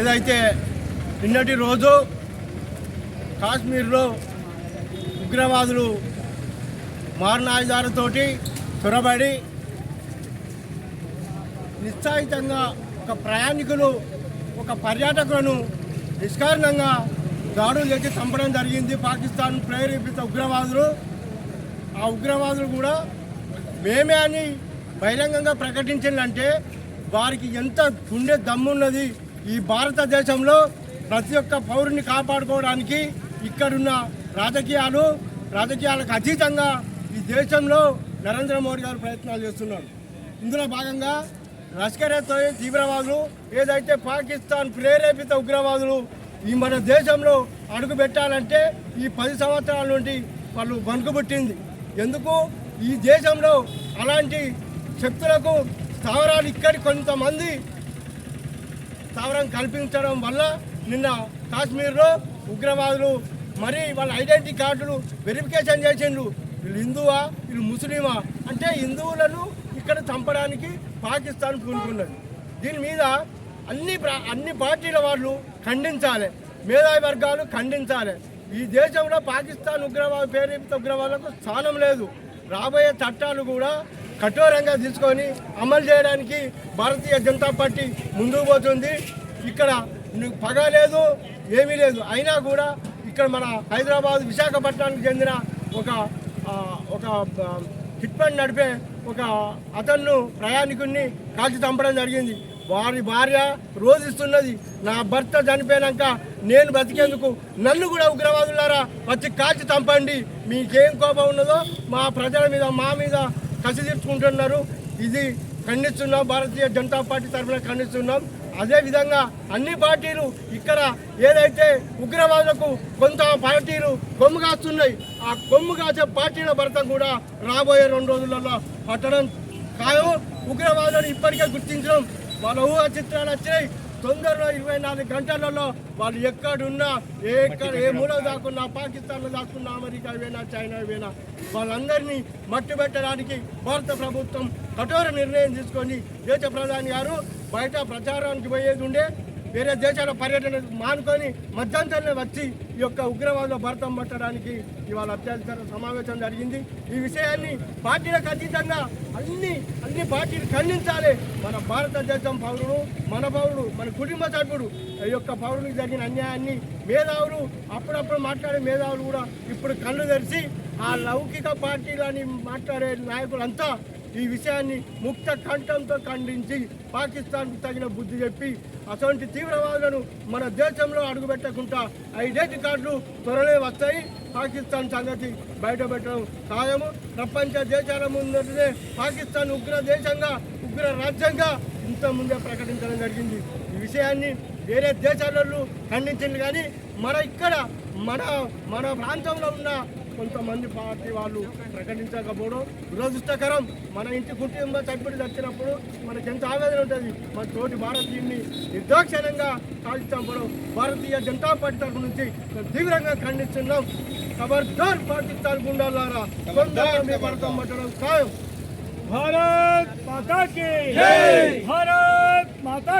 ఏదైతే నిన్నటి రోజు కాశ్మీర్లో ఉగ్రవాదులు మారణాయుధాలతోటి చొరబడి నిశ్చాయితంగా ఒక ప్రయాణికులు ఒక పర్యాటకులను నిష్కారణంగా దాడులు చేసి చంపడం జరిగింది. పాకిస్తాన్ ప్రేరేపిత ఉగ్రవాదులు. ఆ ఉగ్రవాదులు కూడా మేమే అని బహిరంగంగా ప్రకటించిందంటే వారికి ఎంత గుండె దమ్మున్నది. ఈ భారతదేశంలో ప్రతి ఒక్క పౌరుని కాపాడుకోవడానికి ఇక్కడున్న రాజకీయాలు రాజకీయాలకు అతీతంగా ఈ దేశంలో నరేంద్ర మోడీ గారు ప్రయత్నాలు చేస్తున్నారు. ఇందులో భాగంగా లష్కర్ తీవ్రవాదులు ఏదైతే పాకిస్తాన్ ప్రేరేపిత ఉగ్రవాదులు ఈ మన దేశంలో అడుగు పెట్టాలంటే ఈ పది సంవత్సరాల నుండి వాళ్ళు వణుకుబుట్టింది ఎందుకు? ఈ దేశంలో అలాంటి శక్తులకు స్థావరాలు ఇక్కడి కొంతమంది స్థావరం కల్పించడం వల్ల నిన్న కాశ్మీర్లో ఉగ్రవాదులు మరి వాళ్ళ ఐడెంటిటీ కార్డులు వెరిఫికేషన్ చేసిండ్రు. వీళ్ళు హిందువా? వీళ్ళు ముస్లిమా? అంటే హిందువులను ఇక్కడ చంపడానికి పాకిస్తాన్ పూనుకున్నది. దీని మీద అన్ని అన్ని పార్టీల వాళ్ళు ఖండించాలి. మేధావి వర్గాలు ఖండించాలి. ఈ దేశంలో పాకిస్తాన్ ఉగ్రవాద పేరిత ఉగ్రవాదులకు స్థానం లేదు. రాబోయే చట్టాలు కూడా కఠోరంగా తీసుకొని అమలు చేయడానికి భారతీయ జనతా పార్టీ ముందుకు పోతుంది. ఇక్కడ పగ లేదు ఏమీ లేదు. అయినా కూడా ఇక్కడ మన హైదరాబాద్ విశాఖపట్నానికి చెందిన ఒక ఒక ఆ, హిట్ ఫండ్ నడిపే ఒక అతన్ను ప్రయాణికుడిని కాల్చి చంపడం జరిగింది. వారి భార్య రోధిస్తున్నది నా భర్త చనిపోయాక నేను బతికేందుకు నన్ను కూడా ఉగ్రవాదులారా వచ్చి కాల్చి చంపండి. మీకేం కోపం ఉన్నదో మా ప్రజల మీద మా మీద కసి తీర్చుకుంటున్నారు ఇది ఖండిస్తున్నాం భారతీయ జనతా పార్టీ తరఫున ఖండిస్తున్నాం. అదేవిధంగా అన్ని పార్టీలు ఇక్కడ ఏదైతే ఉగ్రవాదులకు కొంత పార్టీలు కొమ్ము కాస్తున్నాయి ఆ కొమ్ము కాసే పార్టీల భర్త కూడా రాబోయే రెండు రోజులలో పట్టడం కాదు. ఉగ్రవాదులను ఇప్పటికే గుర్తించడం. వాళ్ళ ఊహ చిత్రాలు వచ్చినాయి. తొందరలో ఇరవై నాలుగు గంటలలో వాళ్ళు ఎక్కడున్నా ఎక్కడ ఏ మూల దాక్కున్నా పాకిస్తాన్లో దాక్కున్నా అమెరికా వేనా చైనా వేనా వాళ్ళందరినీ మట్టి పెట్టడానికి భారత ప్రభుత్వం కఠోర నిర్ణయం తీసుకొని దేశ ప్రధాని గారు బయట ప్రచారానికి పోయేది ఉండే వేరే దేశాల పర్యటన మానుకొని మధ్యంతరనే వచ్చి ఈ యొక్క ఉగ్రవాదుల భరతం పట్టడానికి ఇవాళ అత్యధిక సమావేశం జరిగింది. ఈ విషయాన్ని పార్టీలకు అతీతంగా అన్ని అన్ని పార్టీలు ఖండించాలి. మన భారతదేశం పౌరుడు మన పౌరుడు మన కుటుంబ సభ్యుడు ఈ యొక్క పౌరునికి జరిగిన అన్యాయాన్ని మేధావులు అప్పుడప్పుడు మాట్లాడే మేధావులు కూడా ఇప్పుడు కళ్ళు తెరిచి ఆ లౌకిక పార్టీలని మాట్లాడే నాయకులంతా ఈ విషయాన్ని ముక్త కంఠంతో ఖండించి పాకిస్తాన్కు తగిన బుద్ధి చెప్పి అటువంటి తీవ్రవాదులను మన దేశంలో అడుగుపెట్టకుండా ఐడెంటి కార్డులు త్వరలో వస్తాయి. పాకిస్తాన్ సంగతి బయటపెట్టడం ఖాయము. ప్రపంచ దేశాల ముందరనే పాకిస్తాన్ ఉగ్ర దేశంగా ఉగ్ర రాజ్యంగా ఇంత ముందే ప్రకటించడం జరిగింది. ఈ విషయాన్ని వేరే దేశాలలో ఖండించింది కానీ మన ఇక్కడ మన మన ప్రాంతంలో ఉన్న కొంతమంది పార్టీ వాళ్ళు ప్రకటించకపోవడం దురదృష్టకరం. మన ఇంటి కుటుంబ చట్టుబడి చచ్చినప్పుడు మనకి ఎంత ఆవేదన ఉంటుంది? మన తోటి భారతీయుని నిర్దాక్షణ్యంగా కాల్చడం భారతీయ జనతా పార్టీ తరఫు నుంచి తీవ్రంగా ఖండిస్తున్నాం. ఖబర్దార్ పార్టీ గుండాలారా పడతాం పట్టడం భారత్ మాతా భారత్ మాతా